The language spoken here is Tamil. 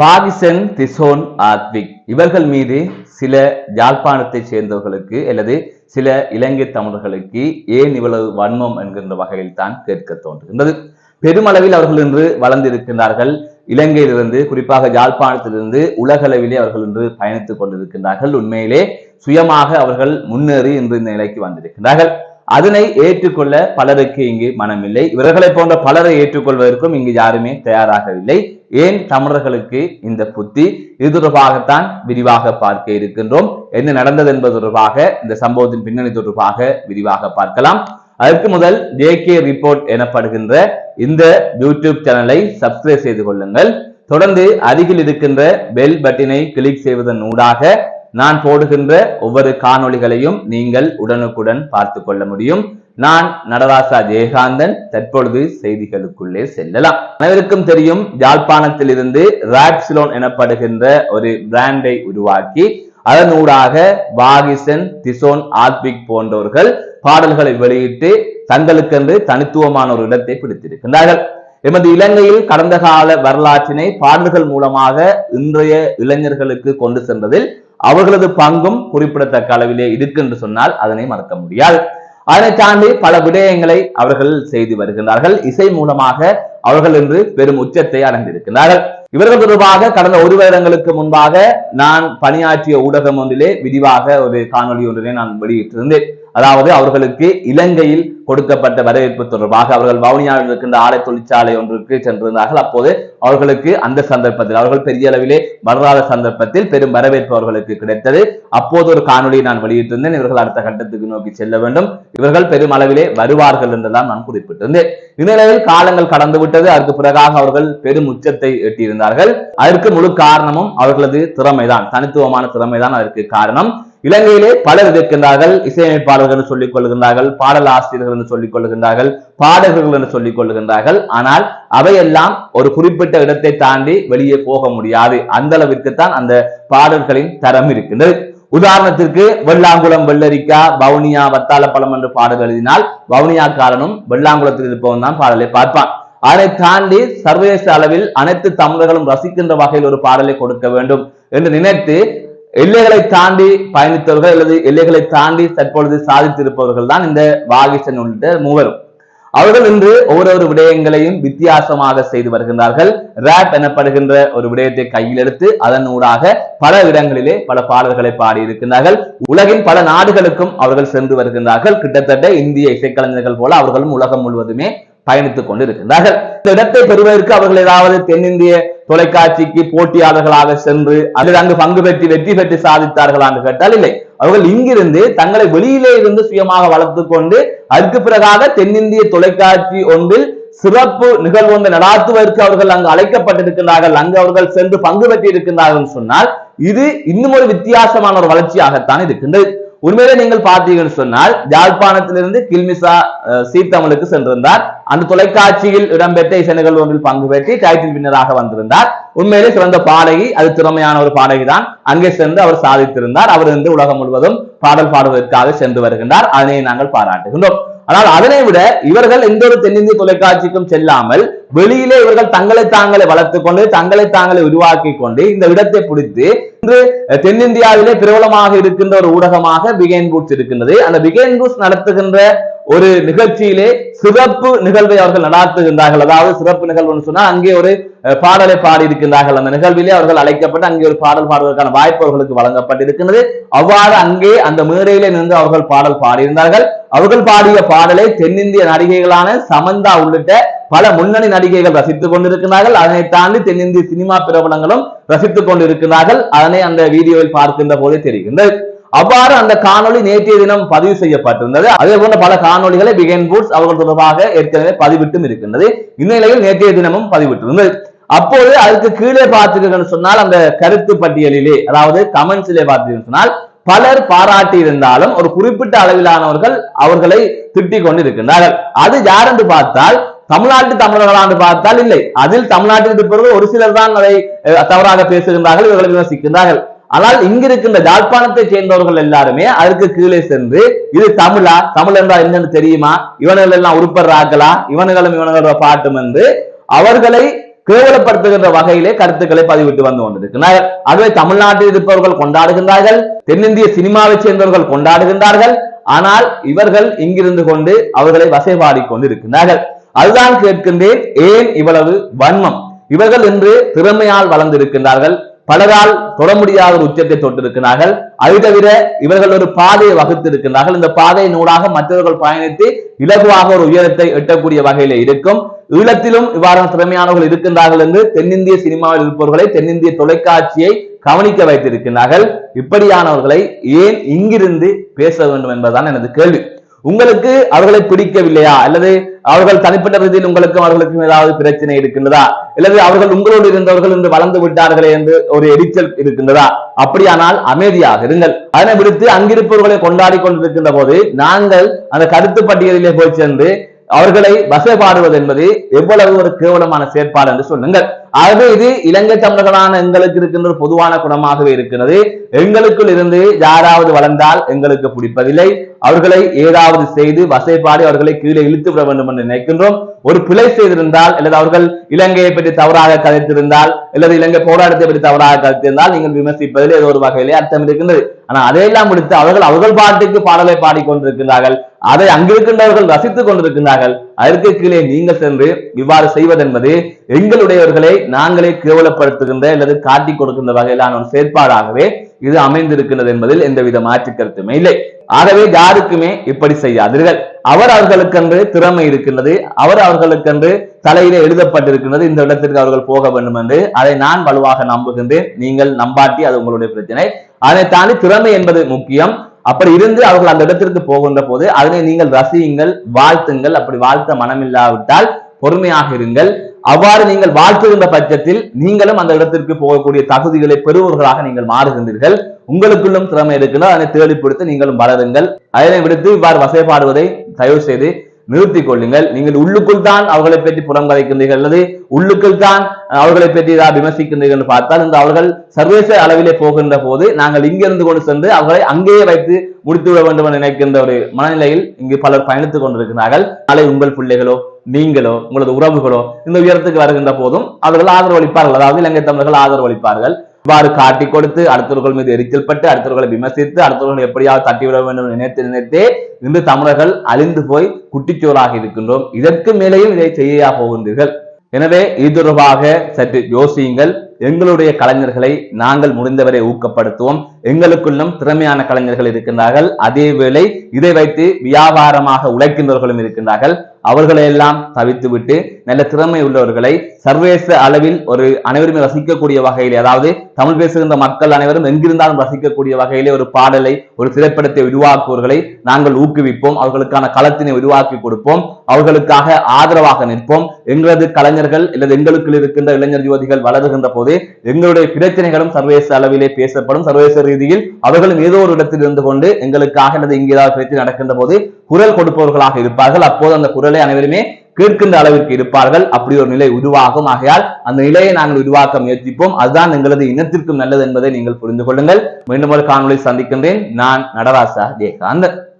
பாகிசன் திசோன் ஆத்விக். இவர்கள் மீது சில யாழ்ப்பாணத்தை சேர்ந்தவர்களுக்கு அல்லது சில இலங்கை தமிழர்களுக்கு ஏன் இவ்வளவு வன்மம் என்கின்ற வகையில் தான் கேட்க தோன்றுகின்றது. பெருமளவில் அவர்கள் இன்று வளர்ந்திருக்கின்றார்கள். இலங்கையிலிருந்து குறிப்பாக யாழ்ப்பாணத்திலிருந்து உலகளவிலே அவர்கள் இன்று பயணித்துக் கொண்டிருக்கின்றார்கள். உண்மையிலே சுயமாக அவர்கள் முன்னேறி இன்று இந்த நிலைக்கு வந்திருக்கின்றார்கள். அதனை ஏற்றுக்கொள்ள பலருக்கு இங்கு மனமில்லை. இவர்களை போன்ற பலரை ஏற்றுக்கொள்வதற்கும் இங்கு யாருமே தயாராகவில்லை. ஏன் தமிழர்களுக்கு இந்த புத்தி? இது தொடர்பாகத்தான் விரிவாக பார்க்க இருக்கின்றோம். என்ன நடந்தது என்பது தொடர்பாக இந்த சம்பவத்தின் பின்னணி தொடர்பாக விரிவாக பார்க்கலாம். அதற்கு முதல் ஜே கே ரிப்போர்ட் எனப்படுகின்ற இந்த யூடியூப் சேனலை சப்ஸ்கிரைப் செய்து கொள்ளுங்கள். தொடர்ந்து அருகில் இருக்கின்ற பெல் பட்டினை கிளிக் செய்வதன் ஊடாக நான் போடுகின்ற ஒவ்வொரு காணொளிகளையும் நீங்கள் உடனுக்குடன் பார்த்து கொள்ள முடியும். நான் நடராசா ஜெயகாந்தன் தற்பொழுது செய்திகளுக்குள்ளே செல்லலாம். அனைவருக்கும் தெரியும் யாழ்ப்பாணத்தில் இருந்து ராக்சிலோன் எனப்படுகின்ற ஒரு பிராண்டை உருவாக்கி அதனூடாக வாகிசன் திசோன் ஆத்விக் போன்றவர்கள் பாடல்களை வெளியிட்டு தங்களுக்கென்று தனித்துவமான ஒரு இடத்தை பிடித்திருக்கின்றார்கள். எமது இலங்கையில் கடந்த கால வரலாற்றினை பாடல்கள் மூலமாக இன்றைய இளைஞர்களுக்கு கொண்டு சென்றதில் அவர்களது பங்கும் குறிப்பிடத்தக்க அளவிலே இருக்கு என்று சொன்னால் அதனை மறக்க முடியாது. அதனை தாண்டி பல விடயங்களை அவர்கள் செய்து வருகின்றார்கள். இசை மூலமாக அவர்கள் இன்று பெரும் உச்சத்தை அடைந்திருக்கிறார்கள் இவர்கள் தொடர்பாக கடந்த ஒரு வருடங்களுக்கு முன்பாக நான் பணியாற்றிய ஊடகம் ஒன்றிலே விரிவாக ஒரு காணொலி ஒன்றிலே நான் வெளியிட்டிருந்தேன். அதாவது அவர்களுக்கு இலங்கையில் கொடுக்கப்பட்ட வரவேற்பு தொடர்பாக அவர்கள் வவுனியாவில் இருக்கின்ற ஆடை தொழிற்சாலை ஒன்றுக்கு சென்றிருந்தார்கள். அப்போது அவர்களுக்கு அந்த சந்தர்ப்பத்தில் அவர்கள் பெரிய அளவிலே வளராத சந்தர்ப்பத்தில் பெரும் வரவேற்பு அவர்களுக்கு கிடைத்தது. அப்போது ஒரு காணொலியை நான் வெளியிட்டிருந்தேன். இவர்கள் அடுத்த கட்டத்துக்கு நோக்கி செல்ல வேண்டும். இவர்கள் பெரும் அளவிலே வருவார்கள் என்றெல்லாம் நான் குறிப்பிட்டிருந்தேன். இந்நிலையில் காலங்கள் கடந்து விட்டது. அதற்கு பிறகாக அவர்கள் பெரும் உச்சத்தை எட்டியிருந்தார்கள். அதற்கு முழு காரணமும் அவர்களது திறமைதான். தனித்துவமான திறமைதான் அதற்கு காரணம். இலங்கையிலே பலர் இருக்கின்றார்கள் இசையமைப்பாளர்கள் என்று சொல்லிக் கொள்கின்றார்கள் பாடல் ஆசிரியர்கள் என்று சொல்லிக் கொள்கின்றார்கள் பாடகர்கள் என்று சொல்லிக் கொள்கின்றார்கள். ஆனால் அவையெல்லாம் ஒரு குறிப்பிட்ட இடத்தை தாண்டி வெளியே போக முடியாது. அந்த அளவிற்குத்தான் அந்த பாடல்களின் தரம் இருக்கின்றது. உதாரணத்திற்கு வெள்ளாங்குளம் வெள்ளரிக்கா வவுனியா வத்தாலப்பழம் என்று பாடல் எழுதினால் வவுனியாக்காரனும் வெள்ளாங்குளத்தில் இருப்பவன் தான் பாடலை பார்ப்பான். அதை தாண்டி சர்வதேச அளவில் அனைத்து தமிழர்களும் ரசிக்கின்ற வகையில் ஒரு பாடலை கொடுக்க வேண்டும் என்று நினைத்து எல்லைகளை தாண்டி பயணித்தவர்கள் அல்லது எல்லைகளை தாண்டி தற்பொழுது சாதித்திருப்பவர்கள் தான் இந்த வாகிசன் உள்ளிட்ட மூவரும். அவர்கள் இன்று ஒவ்வொரு விடயங்களையும் வித்தியாசமாக செய்து வருகின்றார்கள். ரேப் எனப்படுகின்ற ஒரு விடயத்தை கையில் எடுத்து அதன் ஊடாக பல இடங்களிலே பல பாடல்களை பாடி இருக்கின்றார்கள். உலகின் பல நாடுகளுக்கும் அவர்கள் சென்று வருகின்றார்கள். கிட்டத்தட்ட இந்திய இசைக்கலைஞர்கள் போல அவர்களும் உலகம் முழுவதுமே பயணித்துக் கொண்டிருக்கின்றார்கள். இந்த இடத்தை பெறுவதற்கு அவர்கள் ஏதாவது தென்னிந்திய தொலைக்காட்சிக்கு போட்டியாளர்களாக சென்று அதில் அங்கு பங்கு பெற்று வெற்றி பெற்று சாதித்தார்களா என்று கேட்டால் இல்லை. அவர்கள் இங்கிருந்து தங்களை வெளியிலே இருந்து சுயமாக வளர்த்துக் கொண்டு அதற்கு பிறகாக தென்னிந்திய தொலைக்காட்சி ஒன்றில் சிறப்பு நிகழ்வு ஒன்றை நடாத்துவதற்கு அவர்கள் அங்கு அழைக்கப்பட்டிருக்கிறார்கள் அங்கு அவர்கள் சென்று பங்கு பெற்றிருக்கிறார்கள் சொன்னால் இது இன்னும் ஒரு வித்தியாசமான ஒரு வளர்ச்சியாகத்தான் இருக்கின்றது. உண்மையிலே நீங்கள் பார்த்தீங்கன்னு சொன்னால் யாழ்ப்பாணத்திலிருந்து கில்மிசா சீர்தமிழுக்கு சென்றிருந்தார். அந்த தொலைக்காட்சியில் இடம்பெற்ற இசை நிகழ்வு ஒன்றில் பங்கு பெற்று டைட்டில் வின்னராக வந்திருந்தார். உண்மையிலே சிறந்த பாடகி அது திறமையான ஒரு பாடகி தான் அங்கே சென்று அவர் சாதித்திருந்தார். அவர் வந்து உலகம் முழுவதும் பாடல் பாடுவதற்காக சென்று வருகின்றார். அதனை நாங்கள் பாராட்டுகின்றோம். ஆனால் அதனை விட இவர்கள் எந்த ஒரு தென்னிந்திய தொலைக்காட்சிக்கும் செல்லாமல் வெளியிலே இவர்கள் தங்களை தாங்களை வளர்த்துக் கொண்டு தங்களை தாங்களை உருவாக்கி கொண்டு இந்த இடத்தை பிடித்து இன்று தென்னிந்தியாவிலே பிரபலமாக இருக்கின்ற ஒரு ஊடகமாக பிகேன் பூட்ஸ் இருக்கின்றது. அந்த பிகேன் பூட்ஸ் நடத்துகின்ற ஒரு நிகழ்ச்சியிலே சிறப்பு நிகழ்வை அவர்கள் நடாத்துகின்றார்கள். அதாவது சிறப்பு நிகழ்வுன்னு சொன்னா அங்கே ஒரு பாடலை பாடி இருக்கின்றார்கள் அந்த நிகழ்விலே அவர்கள் அழைக்கப்பட்டு அங்கே ஒரு பாடல் பாடுவதற்கான வாய்ப்பு அவர்களுக்கு வழங்கப்பட்டிருக்கிறது அவ்வாறு அங்கே அந்த மேடையிலே நின்று அவர்கள் பாடல் பாடியிருந்தார்கள். அவர்கள் பாடிய பாடலை தென்னிந்திய நடிகைகளான சமந்தா உள்ளிட்ட பல முன்னணி நடிகைகள் ரசித்துக் கொண்டிருக்கிறார்கள் அதனை தாண்டி தென்னிந்திய சினிமா பிரபலங்களும் ரசித்துக் கொண்டிருக்கிறார்கள் அதனை அந்த வீடியோவில் பார்க்கின்ற போதே தெரிகின்றது. அவ்வாறு அந்த காணொளி நேற்றைய தினம் பதிவு செய்யப்பட்டிருந்தது. அதே போன்ற பல காணொலிகளை பிகன் பூட்ஸ் அவர்கள் தொடர்பாக ஏற்கனவே பதிவிட்டும் இருக்கின்றது. இந்நிலையில் நேற்றைய தினமும் பதிவிட்டிருந்தது. அப்போது அதுக்கு கீழே பார்த்தீர்கள் சொன்னால் அந்த கருத்து பட்டியலிலே அதாவது கமெண்ட்ஸிலே பார்த்தீர்கள் சொன்னால் பலர் பாராட்டி இருந்தாலும் ஒரு குறிப்பிட்ட அளவிலானவர்கள் அவர்களை திட்டிக் கொண்டு இருக்கின்றார்கள் அது யார் என்று பார்த்தால் தமிழ்நாட்டு தமிழர்களாண்டு பார்த்தால் இல்லை. அதில் தமிழ்நாட்டில் இருப்பவர்கள் ஒரு சிலர் தான் அதை தவறாக பேசுகின்றார்கள் இவர்களை விமர்சிக்கின்றார்கள். ஆனால் இங்கிருக்கின்ற யாழ்ப்பாணத்தை சேர்ந்தவர்கள் எல்லாருமே அதற்கு கீழே சென்று இது தமிழா தமிழ் என்றால் என்னன்னு தெரியுமா? இவனுகள் எல்லாம் உருப்படுறாங்களா இவனுகளும் இவனுகளோட பாட்டும் என்று அவர்களை கேவலப்படுத்துகின்ற வகையிலே கருத்துக்களை பதிவிட்டு வந்து கொண்டிருக்கிறார்கள். ஆகவே தமிழ்நாட்டில் இருப்பவர்கள் கொண்டாடுகின்றார்கள் தென்னிந்திய சினிமாவை சேர்ந்தவர்கள் கொண்டாடுகின்றார்கள் ஆனால் இவர்கள் இங்கிருந்து கொண்டு அவர்களை வசைபாடிக் கொண்டிருக்கிறார்கள் அதுதான் கேட்கின்றேன் ஏன் இவ்வளவு வன்மம்? இவர்கள் இன்று திறமையால் வளர்ந்திருக்கின்றார்கள் பலரால் தொட முடியாத ஒரு உச்சத்தை தொட்டிருக்கிறார்கள். அது தவிர இவர்கள் ஒரு பாதையை வகுத்திருக்கிறார்கள் இந்த பாதையின் நூலாக மற்றவர்கள் பயணித்து இலகுவாக ஒரு உயரத்தை எட்டக்கூடிய வகையில இருக்கும். ஈழத்திலும் இவ்வாறான திறமையானவர்கள் இருக்கின்றார்கள் என்று தென்னிந்திய சினிமாவில் இருப்பவர்களை தென்னிந்திய தொலைக்காட்சியை கவனிக்க வைத்திருக்கிறார்கள் இப்படியானவர்களை ஏன் இங்கிருந்து பேச வேண்டும் என்பதுதான் எனது கேள்வி. உங்களுக்கு அவர்களை பிடிக்கவில்லையா? அல்லது அவர்கள் தனிப்பட்ட ரீதியில் உங்களுக்கும் அவர்களுக்கும் ஏதாவது பிரச்சனை இருக்கின்றதா? அல்லது அவர்கள் உங்களோடு இருந்தவர்கள் என்று வளர்ந்து விட்டார்களே என்று ஒரு எரிச்சல் இருக்கின்றதா? அப்படியானால் அமைதியாக இருங்கள். அதனை விடுத்து அங்கிருப்பவர்களை கொண்டாடி கொண்டிருக்கின்ற போது நாங்கள் அந்த கருத்து பட்டியலிலே போய் சென்று அவர்களை வசைபாடுவது என்பது எவ்வளவு ஒரு கேவலமான செயற்பாடு என்று சொல்லுங்கள். ஆகவே இது இலங்கை தமிழர்களான எங்களுக்கு இருக்கின்ற பொதுவான குணமாகவே இருக்கிறது. எங்களுக்குள் இருந்து யாராவது வளர்ந்தால் எங்களுக்கு பிடிப்பதில்லை. அவர்களை ஏதாவது செய்து வசைப்பாடி அவர்களை கீழே இழுத்து விட வேண்டும் என்று நினைக்கின்றோம். ஒரு பிழை செய்திருந்தால் அல்லது அவர்கள் இலங்கையை பற்றி தவறாக கதைத்திருந்தால் அல்லது இலங்கை போராட்டத்தை பற்றி தவறாக கதைத்திருந்தால் நீங்கள் விமர்சிப்பதில் ஏதோ ஒரு வகையிலே அர்த்தம் இருக்கின்றது. ஆனா அதையெல்லாம் முடித்து அவர்கள் அவர்கள் பாட்டுக்கு பாடலை பாடிக்கொண்டிருக்கிறார்கள் அதை அங்கிருக்கின்றவர்கள் ரசித்துக் கொண்டிருக்கிறார்கள் அதற்கு கீழே நீங்கள் சென்று இவ்வாறு செய்வதென்பது எங்களுடையவர்களை நாங்களே கேவலப்படுத்துகின்ற அல்லது காட்டிக் கொடுக்கின்ற வகையிலான ஒரு செயற்பாடாகவே இது அமைந்திருக்கிறது என்பதில் எந்தவித மாற்று கருத்துமே இல்லை. ஆகவே யாருக்குமே இப்படி செய்யாதீர்கள். அவர் அவர்களுக்கென்று திறமை இருக்கின்றது. அவர் அவர்களுக்கென்று தலையிலே எழுதப்பட்டிருக்கின்றது. இந்த இடத்திற்கு அவர்கள் போக வேண்டும் என்று. அதை நான் வலுவாக நம்புகின்றேன். நீங்கள் நம்பாட்டி அது உங்களுடைய பிரச்சனை. அதை தாண்டி திறமை என்பது முக்கியம். அப்படி இருந்து அவர்கள் அந்த இடத்திற்கு போகின்ற போது அதனை நீங்கள் ரசியுங்கள் வாழ்த்துங்கள். அப்படி வாழ்த்த மனமில்லாவிட்டால் பொறுமையாக இருங்கள். அவ்வாறு நீங்கள் வாழ்த்துகின்ற பட்சத்தில் நீங்களும் அந்த இடத்திற்கு போகக்கூடிய தகுதிகளை பெறுவர்களாக நீங்கள் மாறுகின்றீர்கள். உங்களுக்குள்ளும் திறமை இருக்கின்றோ அதனை தேடிப்பிடித்து நீங்களும் வளருங்கள். அதனை விடுத்து இவ்வாறு வசைப்பாடுவதை தயவு செய்து நிறுத்திக் கொள்ளுங்கள் நீங்கள் உள்ளுக்குள் தான் அவர்களை பற்றி புறம் கதைக்கின்றீர்கள். அல்லது உள்ளுக்குள் தான் அவர்களை பற்றி ஏதாவது விமர்சிக்கின்றீர்கள் என்று பார்த்தால் இந்த அவர்கள் சர்வதேச அளவிலே போகின்ற போது நாங்கள் இங்கிருந்து கொண்டு சென்று அவர்களை அங்கேயே வைத்து முடித்து விட வேண்டும் என நினைக்கின்ற ஒரு மனநிலையில் இங்கு பலர் பயணித்துக் கொண்டிருக்கிறார்கள். நாளை உங்கள் பிள்ளைகளோ நீங்களோ உங்களது உறவுகளோ இந்த உயரத்துக்கு வருகின்ற போதும் அவர்கள் ஆதரவு அளிப்பார்கள் அதாவது இலங்கை தமிழர்கள் ஆதரவு அளிப்பார்கள் இவ்வாறு காட்டி கொடுத்து அடுத்தவர்கள் மீது எரிச்சல் பட்டு அடுத்தவர்களை விமர்சித்து அடுத்தவர்கள் எப்படியாவது தட்டிவிட வேண்டும் என்று நினைத்து நினைத்தே இன்று தமிழர்கள் அழிந்து போய் குட்டிச்சோறாக இருக்கின்றோம். இதற்கு மேலேயும் இதை செய்யா போகின்றீர்கள். எனவே இது தொடர்பாக சற்று யோசியுங்கள். எங்களுடைய கலைஞர்களை நாங்கள் முடிந்தவரை ஊக்கப்படுத்துவோம். எங்களுக்குள்ளும் திறமையான கலைஞர்கள் இருக்கின்றார்கள். அதேவேளை இதை வைத்து வியாபாரமாக உழைக்கின்றவர்களும் இருக்கின்றார்கள். அவர்களை எல்லாம் தவித்துவிட்டு நல்ல திறமை உள்ளவர்களை சர்வதேச அளவில் ஒரு அனைவருமே ரசிக்கக்கூடிய வகையிலே அதாவது தமிழ் பேசுகின்ற மக்கள் அனைவரும் எங்கிருந்தாலும் ரசிக்கக்கூடிய வகையிலே ஒரு பாடலை ஒரு திரைப்படத்தை உருவாக்குவர்களை நாங்கள் ஊக்குவிப்போம். அவர்களுக்கான களத்தினை உருவாக்கி கொடுப்போம். அவர்களுக்காக ஆதரவாக நிற்போம். எங்களது கலைஞர்கள் அல்லது எங்களுக்குள் இருக்கின்ற இளைஞர் யுவதிகள் வளருகின்ற போது எங்களுடைய பிரச்சனைகளும் சர்வதேச அளவிலே பேசப்படும். சர்வதேச ரீதியில் அவர்களும் ஏதோ ஒரு இடத்தில் இருந்து கொண்டு எங்களுக்காக அல்லது இங்கே ஏதாவது நடக்கின்ற போது குரல் கொடுப்பவர்களாக இருப்பார்கள். அப்போது அந்த குரலை அனைவருமே கேட்கின்ற அளவிற்கு இருப்பார்கள். அப்படி ஒரு நிலை உருவாகும். ஆகையால் அந்த நிலையை நாங்கள் உருவாக்க முயற்சிப்போம். அதுதான் எங்களது இனத்திற்கும் நல்லது என்பதை நீங்கள் புரிந்து கொள்ளுங்கள். மீண்டும் ஒரு காணொலி சந்திக்கின்றேன். நான் நடராசா ஜெயகாந்தன்